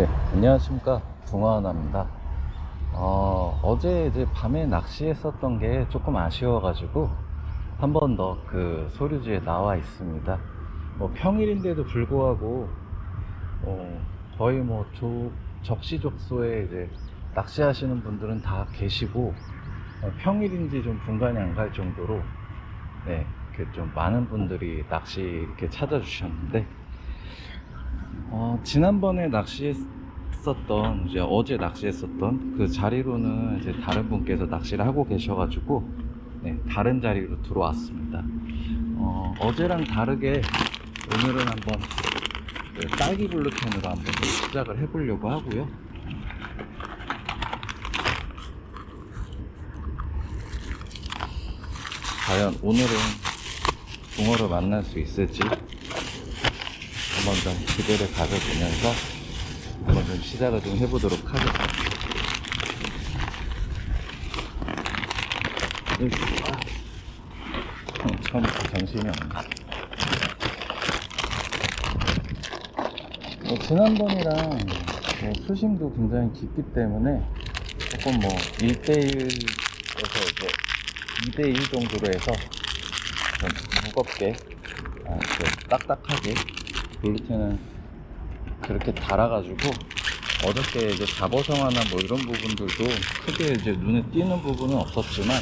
네, 안녕하십니까. 붕어하나입니다. 어, 어제 이제 밤에 낚시했었던 게 조금 아쉬워 가지고 한 번 더 그 소류지에 나와 있습니다. 뭐 평일인데도 불구하고 어, 거의 뭐 조, 적시족소에 이제 낚시하시는 분들은 다 계시고 어, 평일인지 좀 분간이 안 갈 정도로 네, 좀 많은 분들이 낚시 이렇게 찾아주셨는데 어, 지난번에 낚시했었던 이제 어제 낚시했었던 그 자리로는 이제 다른 분께서 낚시를 하고 계셔가지고 네, 다른 자리로 들어왔습니다. 어, 어제랑 다르게 오늘은 한번 그 딸기 블루캔으로 한번 좀 시작을 해보려고 하고요. 과연 오늘은 붕어를 만날 수 있을지 한번 좀 기대를 가져보면서 한번 좀 시작을 좀 해보도록 하겠습니다. 으이씨, 아. 어, 처음부터 정신이 없네. 뭐 지난번이랑 뭐 수심도 굉장히 깊기 때문에 조금 뭐 1대1에서 이제 2대1 정도로 해서 좀 무겁게 아, 그 딱딱하게 블루텐은 그렇게 달아가지고 어저께 이제 잡어성화나 뭐 이런 부분들도 크게 이제 눈에 띄는 부분은 없었지만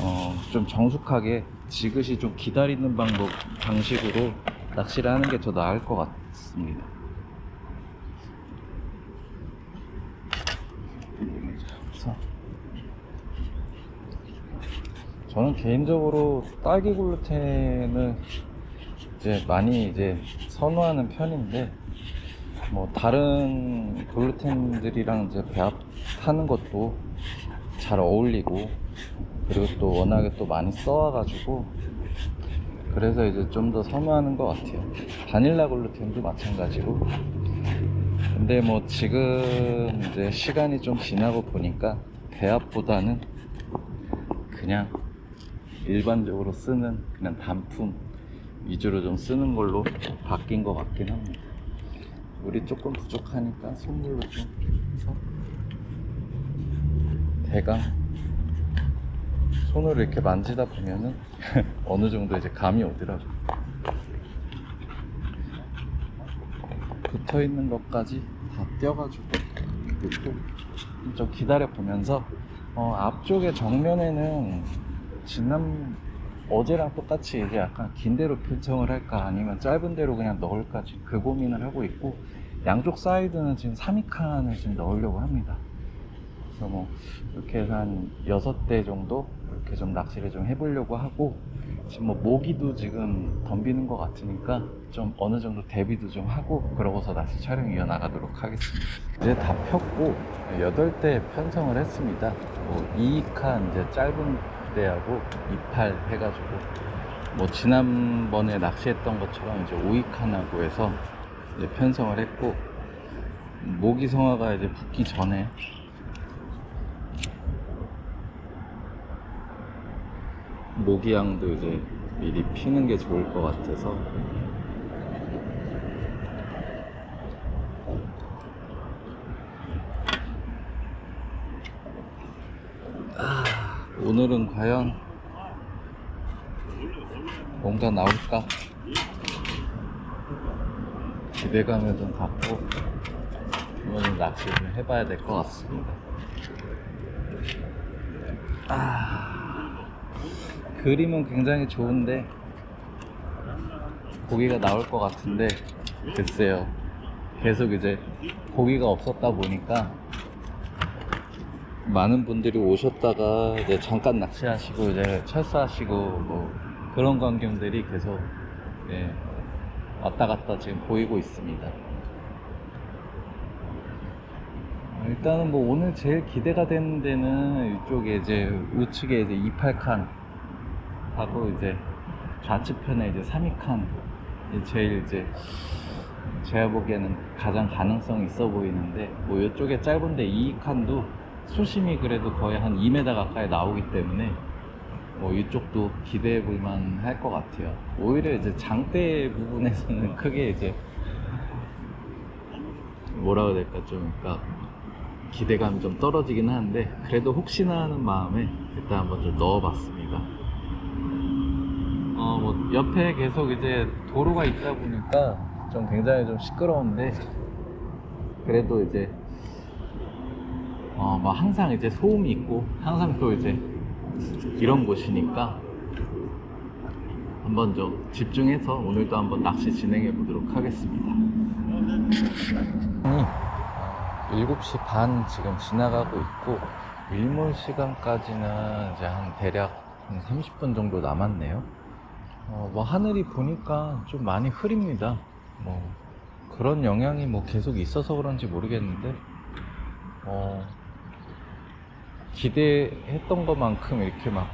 어, 좀 정숙하게 지그시 좀 기다리는 방법 방식으로 낚시를 하는 게 더 나을 것 같습니다. 자, 저는 개인적으로 딸기 글루텐을 이제 많이 이제 선호하는 편인데 뭐 다른 글루텐들이랑 이제 배합하는 것도 잘 어울리고 그리고 또 워낙에 또 많이 써와가지고 그래서 이제 좀 더 선호하는 것 같아요. 바닐라 글루텐도 마찬가지고 근데 뭐 지금 이제 시간이 좀 지나고 보니까 배합보다는 그냥 일반적으로 쓰는 그냥 단품 위주로 좀 쓰는 걸로 바뀐 것 같긴 합니다. 물이 조금 부족하니까 손물로 좀 해서 대강 손으로 이렇게 만지다 보면은 어느 정도 이제 감이 오더라고요. 붙어 있는 것까지 다 떼어가지고 좀 기다려 보면서 어, 앞쪽에 정면에는 지난 어제랑 똑같이 이제 약간 긴 대로 편성을 할까 아니면 짧은 대로 그냥 넣을까 지금 그 고민을 하고 있고 양쪽 사이드는 지금 3위칸을 지금 넣으려고 합니다. 그래서 뭐 이렇게 해서 한 6대 정도 이렇게 좀 낚시를 좀 해보려고 하고 지금 뭐 모기도 지금 덤비는 것 같으니까 좀 어느 정도 대비도 좀 하고 그러고서 낚시 촬영 이어나가도록 하겠습니다. 이제 다 폈고 8대 편성을 했습니다. 뭐 2칸 이제 짧은 대하고 28 해가지고 뭐 지난번에 낚시했던 것처럼 이제 5위칸하고 해서 이제 편성을 했고 모기 성화가 이제 붙기 전에 모기향도 이제 미리 피는 게 좋을 것 같아서 아, 오늘은 과연 뭔가 나올까 기대감을 좀 갖고 오늘 낚시 좀 해봐야 될 것 같습니다. 아, 그림은 굉장히 좋은데 고기가 나올 것 같은데 글쎄요. 계속 이제 고기가 없었다 보니까 많은 분들이 오셨다가 이제 잠깐 낚시하시고 이제 철수하시고 뭐 그런 광경들이 계속 예, 왔다 갔다 지금 보이고 있습니다. 어, 일단은 뭐 오늘 제일 기대가 되는 데는 이쪽에 이제 우측에 이제 28칸 하고 이제 좌측편에 이제 32칸 제일 이제 제가 보기에는 가장 가능성이 있어 보이는데 뭐 이쪽에 짧은데 2칸도 수심이 그래도 거의 한 2m 가까이 나오기 때문에 뭐 이쪽도 기대해 볼만 할 것 같아요. 오히려 이제 장대 부분에서는 크게 이제 뭐라 그래야 될까 좀 그러니까 기대감 좀 떨어지긴 하는데 그래도 혹시나 하는 마음에 일단 한번 좀 넣어봤습니다. 어 뭐 옆에 계속 이제 도로가 있다 보니까 좀 굉장히 좀 시끄러운데 그래도 이제 어뭐 항상 이제 소음이 있고 항상 또 이제 이런 곳이니까 한번 좀 집중해서 오늘도 한번 낚시 진행해 보도록 하겠습니다. 7시 반 지금 지나가고 있고 일몰 시간까지는 이제 한 대략 한 30분 정도 남았네요. 어, 뭐 하늘이 보니까 좀 많이 흐립니다. 뭐 그런 영향이 뭐 계속 있어서 그런지 모르겠는데 어, 기대했던 것만큼 이렇게 막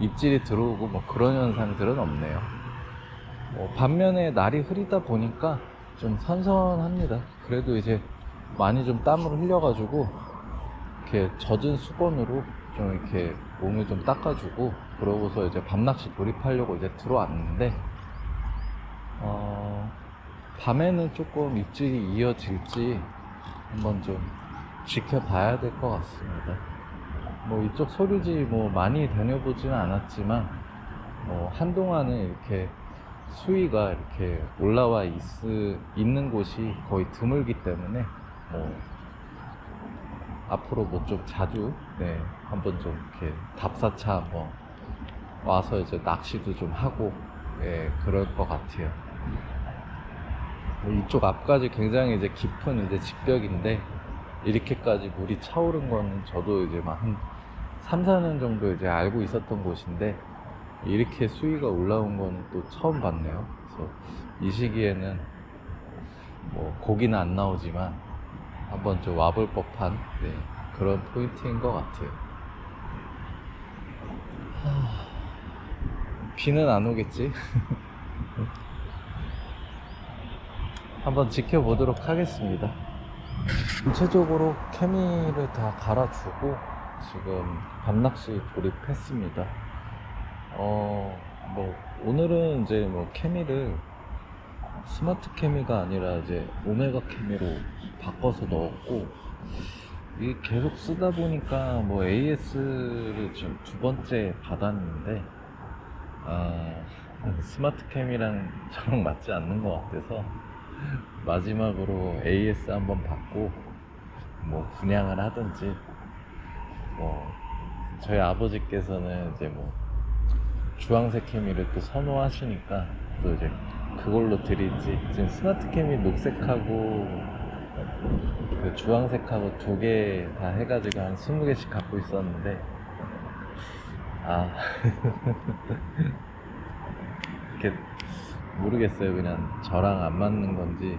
입질이 들어오고 뭐 그런 현상들은 없네요. 뭐 반면에 날이 흐리다 보니까 좀 선선합니다. 그래도 이제 많이 좀 땀을 흘려가지고 이렇게 젖은 수건으로 좀 이렇게 몸을 좀 닦아주고 그러고서 이제 밤낚시 돌입하려고 이제 들어왔는데 어 밤에는 조금 입질이 이어질지 한번 좀 지켜봐야 될 것 같습니다. 뭐 이쪽 소류지 뭐 많이 다녀보지는 않았지만 어 한동안은 이렇게 수위가 이렇게 올라와 있, 있는 곳이 거의 드물기 때문에 뭐 앞으로 뭐 좀 자주 네 한번 좀 이렇게 답사차 한번 와서 이제 낚시도 좀 하고 예 그럴 것 같아요. 뭐 이쪽 앞까지 굉장히 이제 깊은 이제 직벽인데 이렇게까지 물이 차오른 거는 저도 이제 막 한 3, 4년 정도 이제 알고 있었던 곳인데 이렇게 수위가 올라온 거는 또 처음 봤네요. 그래서 이 시기에는 뭐 고기는 안 나오지만 한번 좀 와볼 법한 네, 그런 포인트인 것 같아요. 하, 비는 안 오겠지? 한번 지켜보도록 하겠습니다. 전체적으로 케미를 다 갈아주고 지금 밤낚시 돌입했습니다. 어, 뭐, 오늘은 이제 뭐 케미를 스마트 케미가 아니라 이제 오메가 케미로 바꿔서 넣었고, 이게 계속 쓰다 보니까 뭐 AS를 지금 두 번째 받았는데, 아, 스마트 캠이랑 저랑 맞지 않는 것 같아서, 마지막으로 AS 한번 받고, 뭐 분양을 하든지, 뭐, 저희 아버지께서는 이제 뭐, 주황색 케미를 또 선호하시니까 또 이제 그걸로 드릴지. 지금 스마트 케미 녹색하고 그 주황색하고 두 개 다 해가지고 한 20개씩 갖고 있었는데 아. 이렇게 모르겠어요. 그냥 저랑 안 맞는 건지.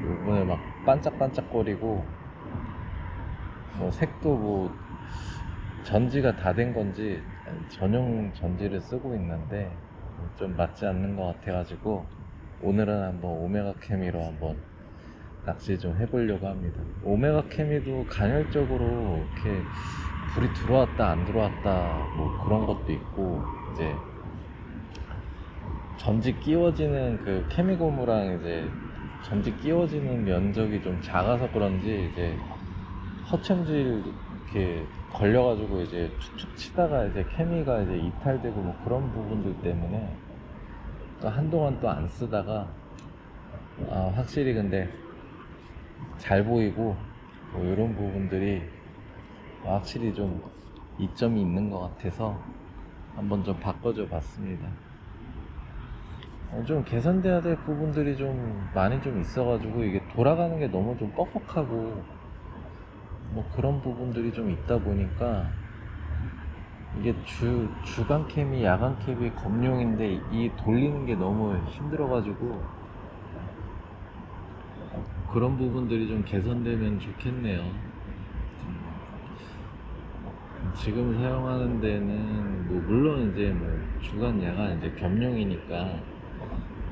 이번에 막 반짝반짝거리고 뭐 색도 뭐 전지가 다 된 건지 전용 전지를 쓰고 있는데 좀 맞지 않는 것 같아가지고 오늘은 한번 오메가 케미로 한번 낚시 좀 해보려고 합니다. 오메가 케미도 간헐적으로 이렇게 불이 들어왔다 안 들어왔다 뭐 그런 것도 있고 이제 전지 끼워지는 그 케미 고무랑 이제 전지 끼워지는 면적이 좀 작아서 그런지 이제 허챔질 이렇게 걸려가지고 이제 축축 치다가 이제 케미가 이제 이탈되고 뭐 그런 부분들 때문에 또 한동안 또 안 쓰다가 아, 확실히 근데 잘 보이고 뭐 이런 부분들이 확실히 좀 이점이 있는 것 같아서 한번 좀 바꿔줘 봤습니다. 어, 좀 개선돼야 될 부분들이 좀 많이 좀 있어가지고 이게 돌아가는 게 너무 좀 뻑뻑하고 뭐 그런 부분들이 좀 있다 보니까 이게 주 주간 캠이 야간 캠이 검용인데 이 돌리는 게 너무 힘들어가지고 그런 부분들이 좀 개선되면 좋겠네요. 지금 사용하는 데는 뭐 물론 이제 뭐 주간 야간 이제 겸용이니까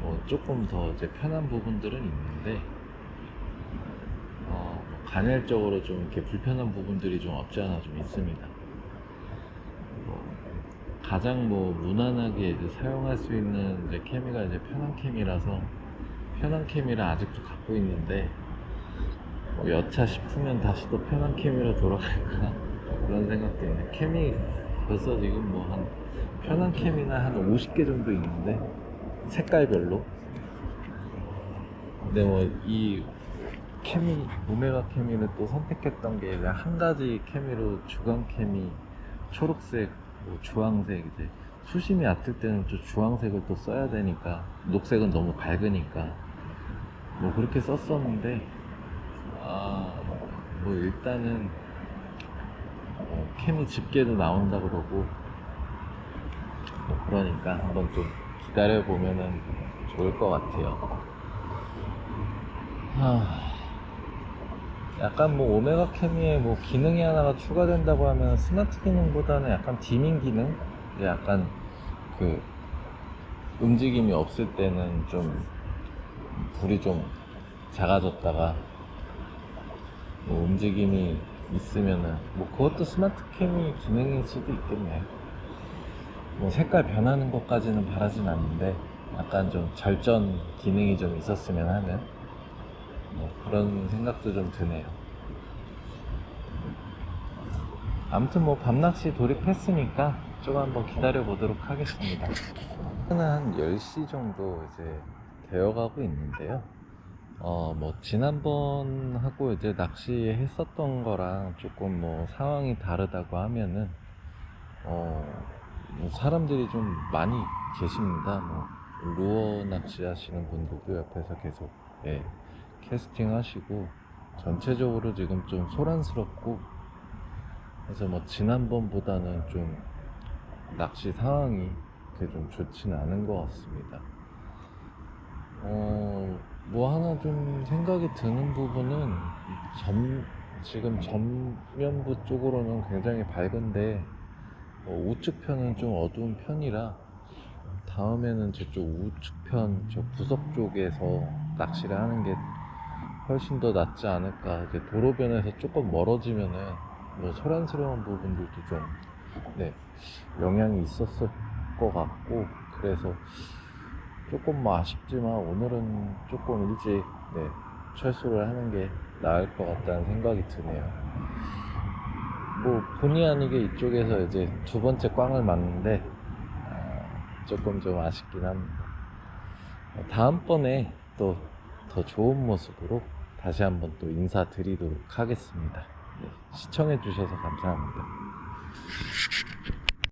뭐 조금 더 이제 편한 부분들은 있는데 간헐적으로 좀 이렇게 불편한 부분들이 좀 없지 않아 좀 있습니다. 뭐 가장 뭐 무난하게 이제 사용할 수 있는 이제 케미가 이제 편한 케미라서 편한 케미를 아직도 갖고 있는데 뭐 여차 싶으면 다시 또 편한 케미로 돌아갈까 그런 생각도 있네. 케미 벌써 지금 뭐 한 편한 케미나 한 50개 정도 있는데 색깔별로. 근데 뭐 이 케미 오메가 케미를 또 선택했던 게 그냥 한 가지 케미로 주간 케미 초록색, 뭐 주황색 이제 수심이 얕을 때는 또 주황색을 또 써야 되니까 녹색은 너무 밝으니까 뭐 그렇게 썼었는데 아 뭐 일단은 어, 케미 집게도 나온다 그러고 뭐 그러니까 한번 좀 기다려 보면은 좋을 것 같아요. 하, 약간 뭐 오메가 케미에 뭐 기능이 하나가 추가된다고 하면 스마트 기능보다는 약간 디밍 기능, 약간 그 움직임이 없을 때는 좀 불이 좀 작아졌다가 뭐 움직임이 있으면은 뭐 그것도 스마트 캠이 기능일 수도 있겠네. 뭐 색깔 변하는 것까지는 바라진 않는데 약간 좀 절전 기능이 좀 있었으면 하는 뭐 그런 생각도 좀 드네요. 아무튼 뭐 밤낚시 돌입했으니까 좀 한번 기다려 보도록 하겠습니다. 한 10시 정도 이제 되어가고 있는데요. 어, 뭐, 지난번 하고 이제 낚시 했었던 거랑 조금 뭐 상황이 다르다고 하면은, 어, 뭐 사람들이 좀 많이 계십니다. 뭐, 루어 낚시 하시는 분들도 옆에서 계속, 예, 캐스팅 하시고, 전체적으로 지금 좀 소란스럽고, 그래서 뭐 지난번보다는 좀 낚시 상황이 좀 좋지는 않은 것 같습니다. 어, 뭐 하나 좀 생각이 드는 부분은 전, 지금 전면부 쪽으로는 굉장히 밝은데 어, 우측편은 좀 어두운 편이라 다음에는 저쪽 우측편 저 구석 쪽에서 낚시를 하는 게 훨씬 더 낫지 않을까 이제 도로변에서 조금 멀어지면은 뭐 소란스러운 부분들도 좀 네, 영향이 있었을 것 같고 그래서 조금 뭐 아쉽지만 오늘은 조금 일찍 네, 철수를 하는 게 나을 것 같다는 생각이 드네요. 뭐 본의 아니게 이쪽에서 이제 두 번째 꽝을 맞는데 아, 조금 좀 아쉽긴 합니다. 어, 다음번에 또 더 좋은 모습으로 다시 한번 또 인사드리도록 하겠습니다. 네, 시청해주셔서 감사합니다.